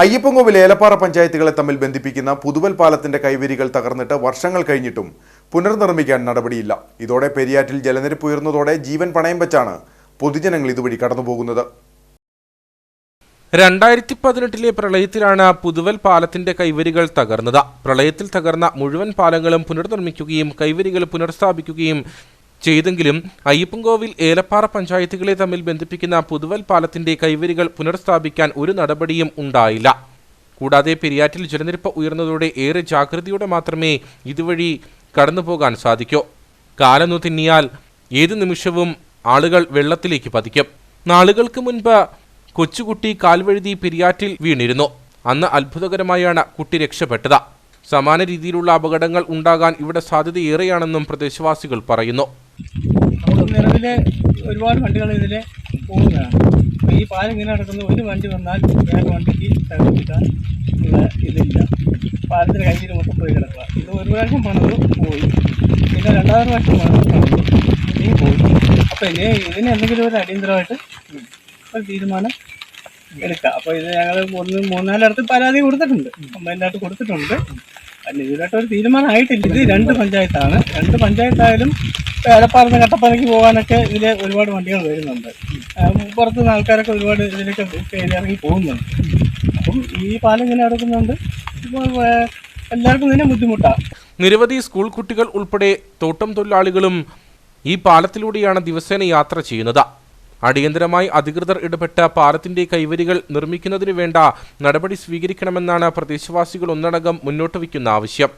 അയ്യപ്പൻകോവിൽ ഏലപ്പാറ പഞ്ചായത്തുകളെ തമ്മിൽ ബന്ധിപ്പിക്കുന്ന പുതുവൽ പാലത്തിന്റെ കൈവരികൾ തകർന്നിട്ട് വർഷങ്ങൾ കഴിഞ്ഞിട്ടും പുനർനിർമ്മിക്കാൻ നടപടിയില്ല. ഇതോടെ പെരിയാറ്റിൽ ജലനിരപ്പ് ഉയർന്നതോടെ ജീവൻ പണയം വെച്ചാണ് പൊതുജനങ്ങൾ ഇതുവഴി കടന്നുപോകുന്നത്. രണ്ടായിരത്തി പതിനെട്ടിലെ പ്രളയത്തിലാണ് പുതുവൽ പാലത്തിന്റെ കൈവരികൾ തകർന്നത്. പ്രളയത്തിൽ തകർന്ന മുഴുവൻ പാലങ്ങളും പുനർനിർമ്മിക്കുകയും കൈവരികൾ പുനർസ്ഥാപിക്കുകയും ചെയ്തെങ്കിലും അയ്യപ്പൻകോവിൽ ഏലപ്പാറ പഞ്ചായത്തുകളെ തമ്മിൽ ബന്ധിപ്പിക്കുന്ന പുതുവൽ പാലത്തിന്റെ കൈവരികൾ പുനർസ്ഥാപിക്കാൻ ഒരു നടപടിയും ഉണ്ടായില്ല. കൂടാതെ പെരിയാറ്റിൽ ജലനിരപ്പ് ഉയർന്നതോടെ ഏറെ ജാഗ്രതയോടെ മാത്രമേ ഇതുവഴി കടന്നുപോകാൻ സാധിക്കൂ. കാലൊന്നു തിന്നിയാൽ ഏതു നിമിഷവും ആളുകൾ വെള്ളത്തിലേക്ക് പതിക്കും. നാളുകൾക്ക് മുൻപ് കൊച്ചുകുട്ടി കാൽവഴുതി പെരിയാറ്റിൽ വീണിരുന്നു. അന്ന് അത്ഭുതകരമായാണ് കുട്ടി രക്ഷപ്പെട്ടത്. സമാന രീതിയിലുള്ള അപകടങ്ങൾ ഉണ്ടാകാൻ ഇവിടെ സാധ്യതയേറെയാണെന്നും പ്രദേശവാസികൾ പറയുന്നു. നമുക്ക് നിലവിലെ ഒരുപാട് വണ്ടികൾ ഇതിൽ പോകുന്നതാണ്. അപ്പോൾ ഈ പാലം ഇങ്ങനെ നടക്കുന്ന ഒരു വണ്ടി വന്നാൽ വേറെ വണ്ടിക്ക് തകർത്തിട്ടാൽ ഇവിടെ ഇതില്ല. പാലത്തിന് കയ്യിൽ മൊത്തം പോയി കിടക്കുക. ഇത് ഒരു പ്രാവശ്യം പണിത് പോയി. പിന്നെ രണ്ടാമത് പ്രാവശ്യം പണിത് ഇനിയും പോയി. അപ്പോൾ ഇനി ഇതിന് എന്തെങ്കിലും ഒരു അടിയന്തരമായിട്ട് ഒരു തീരുമാനം എടുക്കാം. അപ്പോൾ ഇത് ഞങ്ങൾ ഒന്ന് മൂന്നാലിടത്ത് പരാതി കൊടുത്തിട്ടുണ്ട്. കമ്പനിയിലായിട്ട് കൊടുത്തിട്ടുണ്ട്. അല്ല ഇതിലായിട്ട് ഒരു തീരുമാനം ആയിട്ടില്ല. ഇത് രണ്ട് പഞ്ചായത്താണ്. രണ്ട് പഞ്ചായത്തായാലും ഏലപ്പാറന്ന് കട്ടപ്പനയ്ക്ക് പോകാനൊക്കെ ഇതിൽ ഒരുപാട് വണ്ടികൾ വരുന്നുണ്ട്. പുറത്തു നിന്ന് ആൾക്കാരൊക്കെ ഒരുപാട് ഇതിലേക്ക് ഇറങ്ങി പോകുന്നുണ്ട്. അപ്പം ഈ പാലം ഇങ്ങനെ എടുക്കുന്നുണ്ട് എല്ലാവർക്കും തന്നെ ബുദ്ധിമുട്ടാണ് നിരവധി സ്കൂൾ കുട്ടികൾ ഉൾപ്പെടെ തോട്ടം തൊഴിലാളികളും ഈ പാലത്തിലൂടെയാണ് ദിവസേന യാത്ര ചെയ്യുന്നത്. അടിയന്തരമായി അധികൃതർ ഇടപെട്ട പാലത്തിന്റെ കൈവരികൾ നിർമ്മിക്കുന്നതിന് വേണ്ട നടപടി സ്വീകരിക്കണമെന്നാണ് പ്രദേശവാസികൾ ഒന്നടങ്കം മുന്നോട്ട് വയ്ക്കുന്ന ആവശ്യം.